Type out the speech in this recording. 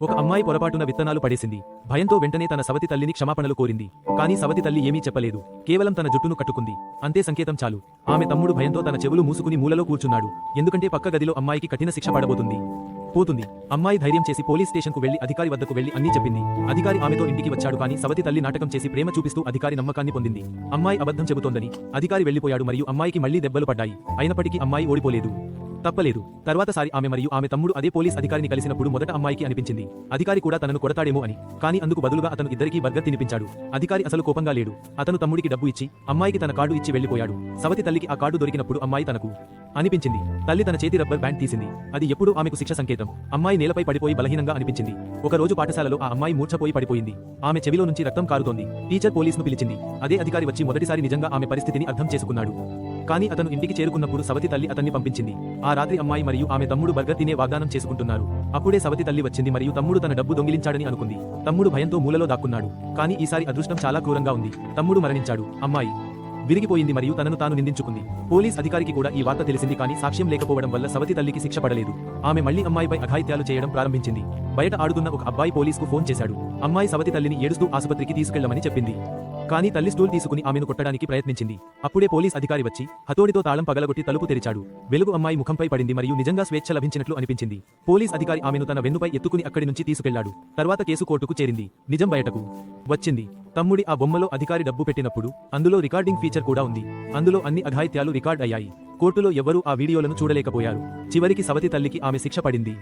ఒక అమ్మాయి పొరపాటున విత్తనాలు పడేసింది. భయంతో వెంటనే తన సవతి తల్లిని క్షమాపణలు కోరింది. కానీ సవతి తల్లి ఏమీ చెప్పలేదు. కేవలం తన జుట్టును కట్టుకుంది. అంతే సంకేతం చాలు. ఆమె తమ్ముడు భయంతో తన చెవులు మూసుకుని మూలలో కూర్చున్నాడు. ఎందుకంటే పక్క గదిలో అమ్మాయికి కఠిన శిక్ష పడబోతుంది. పోతుంది. అమ్మాయి ధైర్యం చేసి పోలీస్ స్టేషన్కు వెళ్ళి అధికారి వద్దకు వెళ్ళి అన్నీ చెప్పింది. అధికారి ఆమెతో ఇంటికి వచ్చాడు కానీ సవతి తల్లి నాటకం చేసి ప్రేమ చూపిస్తూ అధికారి నమ్మకాన్ని పొందింది. అమ్మాయి అబద్ధం చెబుతోందని అధికారి వెళ్ళిపోయాడు మరియు అమ్మాయికి మళ్ళీ దెబ్బలు పడ్డాయి. అయినప్పటికీ అమ్మాయి ఓడిపోలేదు. తప్పలేదు. తర్వాతసారి ఆమె మరియు ఆమె తమ్ముడు అదే పోలీస్ అధికారిని కలిసినప్పుడు మొదట అమ్మాయికి అనిపించింది. అధికారి కూడా తనను కొడతాడేమో అని. కానీ అందుకు బదులుగా అతను ఇద్దరికీ బర్గర్ తినిపించాడు. అధికారి అసలు కోపంగా లేడు. అతను తమ్ముడికి డబ్బు ఇచ్చి అమ్మాయికి తన కార్డు ఇచ్చి వెళ్ళిపోయాడు సవతి తల్లికి ఆ కార్డు దొరికినప్పుడు అమ్మాయి తనకు అనిపించింది. తల్లి తన చేతి రబ్బర్ బ్యాండ్ తీసింది. అది ఎప్పుడూ ఆమెకు శిక్ష సంకేతం. అమ్మాయి నేలపై పడిపోయి బలహీనంగా అనిపించింది. ఒక రోజు పాఠశాలలో ఆ అమ్మాయి మూర్ఛపోయి పడిపోయింది. ఆమె చెవిలో నుంచి రక్తం కారుతోంది. టీచర్ పోలీసును పిలిచింది. అదే అధికారి వచ్చి మొదటిసారి నిజంగా ఆమె పరిస్థితిని అర్థం చేసుకున్నాడు. కానీ అతను ఇంటికి చేరుకున్నప్పుడు సవతి తల్లి అతన్ని పంపించింది. ఆ రాత్రి అమ్మాయి మరియు ఆమె తమ్ముడు బర్గర్ తినే వాగ్దానం చేసుకుంటున్నారు. అప్పుడే సవతి తల్లి వచ్చింది మరియు తమ్ముడు తన డబ్బు దొంగిలించాడని అనుకుంది. తమ్ముడు భయంతో మూలలో దాక్కున్నాడు. కానీ ఈసారి అదృష్టం చాలా క్రూరంగా ఉంది. తమ్ముడు మరణించాడు. అమ్మాయి విరిగిపోయింది మరియు తనను తాను నిందించుకుంది. పోలీస్ అధికారికి కూడా ఈ వార్త తెలిసింది కానీ సాక్ష్యం లేకపోవడం వల్ల సవతి తల్లికి శిక్ష పడలేదు. ఆమె మళ్ళీ అమ్మాయిపై అఘాయిత్యాలు చేయడం ప్రారంభించింది. బయట ఆడుతున్న ఒక అబ్బాయి పోలీసుకు ఫోన్ చేశాడు. అమ్మాయి సవతి తల్లిని ఏడుస్తూ ఆసుపత్రికి తీసుకెళ్ళమని చెప్పింది. కానీ తల్లి స్టూల్ తీసుకుని ఆమెను కొట్టడానికి ప్రయత్నించింది. అప్పుడే పోలీస్ అధికారి వచ్చి హతోడితో తాళం పగలగొట్టి తలుపు తెరిచాడు. వెలుగు అమ్మాయి ముఖంపై పడింది మరియు నిజంగా స్వేచ్ఛ లభించినట్లు అనిపించింది. పోలీస్ అధికారి ఆమెను తన వెన్నుపై ఎత్తుకుని అక్కడి నుంచి తీసుకెళ్ళాడు. తర్వాత కేసు కోర్టుకు చేరింది. నిజం బయటకు వచ్చింది. తమ్ముడి ఆ బొమ్మలో అధికారి డబ్బు పెట్టినప్పుడు అందులో రికార్డింగ్ ఫీచర్ కూడా ఉంది. అందులో అన్ని అఘాయిత్యాలు రికార్డ్ అయ్యాయి. కోర్టులో ఎవరూ ఆ వీడియోలను చూడలేకపోయారు. చివరికి సవతి తల్లికి ఆమె శిక్ష పడింది.